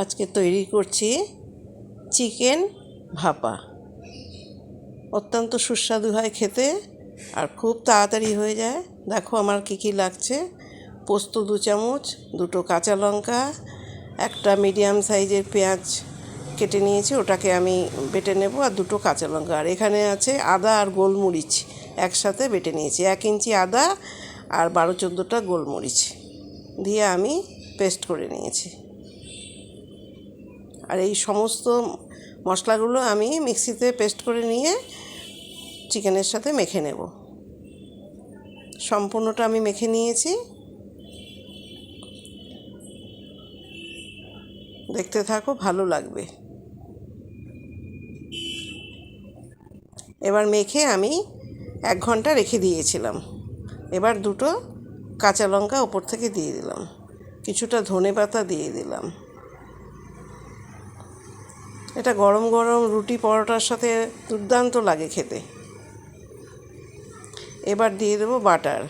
আজকে তৈরি করছি চিকেন ভাপা। অত্যন্ত সুস্বাদু হয় খেতে আর খুব তাড়াতাড়ি হয়ে যায়। দেখো আমার কী কী লাগছে। পোস্ত দু চামচ, দুটো কাঁচা লঙ্কা, একটা মিডিয়াম সাইজের পেঁয়াজ কেটে নিয়েছি, ওটাকে আমি বেটে নেব আর দুটো কাঁচা লঙ্কা। আর এখানে আছে আদা আর গোলমরিচ একসাথে বেটে নিয়েছি। এক ইঞ্চি আদা আর বারো চোদ্দোটা গোলমরিচ দিয়ে আমি পেস্ট করে নিয়েছি। আর এই সমস্ত মশলাগুলো আমি মিক্সিতে পেস্ট করে নিয়ে চিকেনের সাথে মেখে নেব। সম্পূর্ণটা আমি মেখে নিয়েছি। দেখতে থাকো, ভালো লাগবে। এবার মেখে আমি এক ঘণ্টা রেখে দিয়েছিলাম। এবার দুটো কাঁচা লঙ্কা ওপর থেকে দিয়ে দিলাম। কিছুটা ধনে পাতা দিয়ে দিলাম। এটা গরম গরম রুটি পরোটার সাথে দুর্দান্ত লাগে খেতে। এবার দিয়ে দেবো বাটার।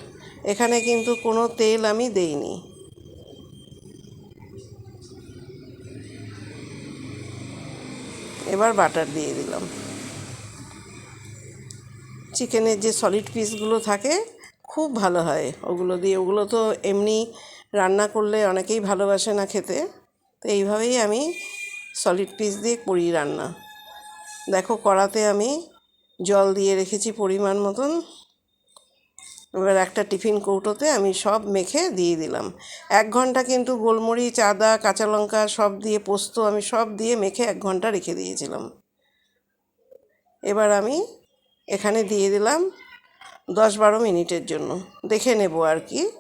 এখানে কিন্তু কোনো তেল আমি দেইনি। এবার বাটার দিয়ে দিলাম। চিকেনের যে সলিড পিসগুলো থাকে, খুব ভালো হয়। ওগুলো দিয়ে, ওগুলো তো এমনি রান্না করলে অনেকেই ভালোবাসে না খেতে। তো এইভাবেই আমি সলিড পিস দিয়ে করি রান্না। দেখো কড়াতে আমি জল দিয়ে রেখেছি পরিমাণ মতন। এবার একটা টিফিন কৌটোতে আমি সব মেখে দিয়ে দিলাম। এক ঘণ্টা কিন্তু গোলমরিচ, আদা, কাঁচা লঙ্কা সব দিয়ে পোস্ত আমি সব দিয়ে মেখে এক ঘণ্টা রেখে দিয়েছিলাম। এবার আমি এখানে দিয়ে দিলাম দশ বারো মিনিটের জন্য। দেখে নেব আর কি।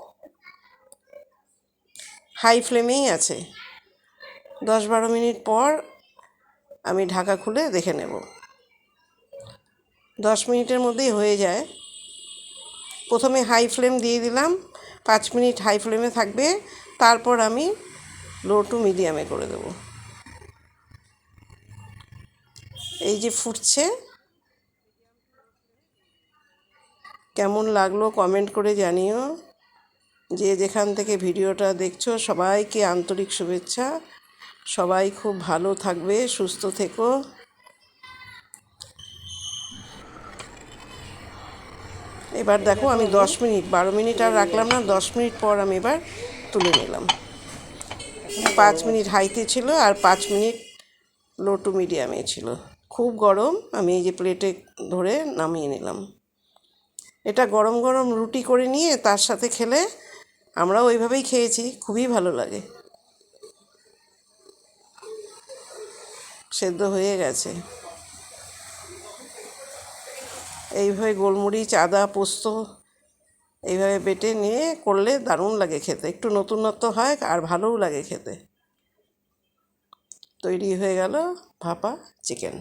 হাই ফ্লেমেই আছে। দশ বারো মিনিট পর আমি ঢাকা খুলে দেখে নেব। দশ মিনিটের মধ্যেই হয়ে যায়। প্রথমে হাই ফ্লেম দিয়ে দিলাম, পাঁচ মিনিট হাই ফ্লেমে থাকবে, তারপর আমি লো টু মিডিয়ামে করে দেব। এই যে ফুটছে, কেমন লাগল কমেন্ট করে জানিও। যে যেখান থেকে ভিডিওটা দেখছ, সবাইকে আন্তরিক শুভেচ্ছা। সবাই খুব ভালো থাকবে, সুস্থ থেকো। এবার দেখো আমি দশ মিনিট, বারো মিনিট আর রাখলাম না, দশ মিনিট পর আমি এবার তুলে নিলাম। পাঁচ মিনিট হাইতে ছিল আর পাঁচ মিনিট লো টু মিডিয়ামে ছিল। খুব গরম, আমি এই যে প্লেটে ধরে নামিয়ে নিলাম। এটা গরম গরম রুটি করে নিয়ে তার সাথে খেলে আমরাও ওইভাবেই খেয়েছি, খুবই ভালো লাগে। সেদ্ধ হয়ে গেছে। এইভাবে গোলমরিচ, আদা, পোস্ত এইভাবে বেটে নিয়ে করলে দারুণ লাগে খেতে। একটু নতুনত্ব হয় আর ভালোও লাগে খেতে। তৈরি হয়ে গেল ভাপা চিকেন।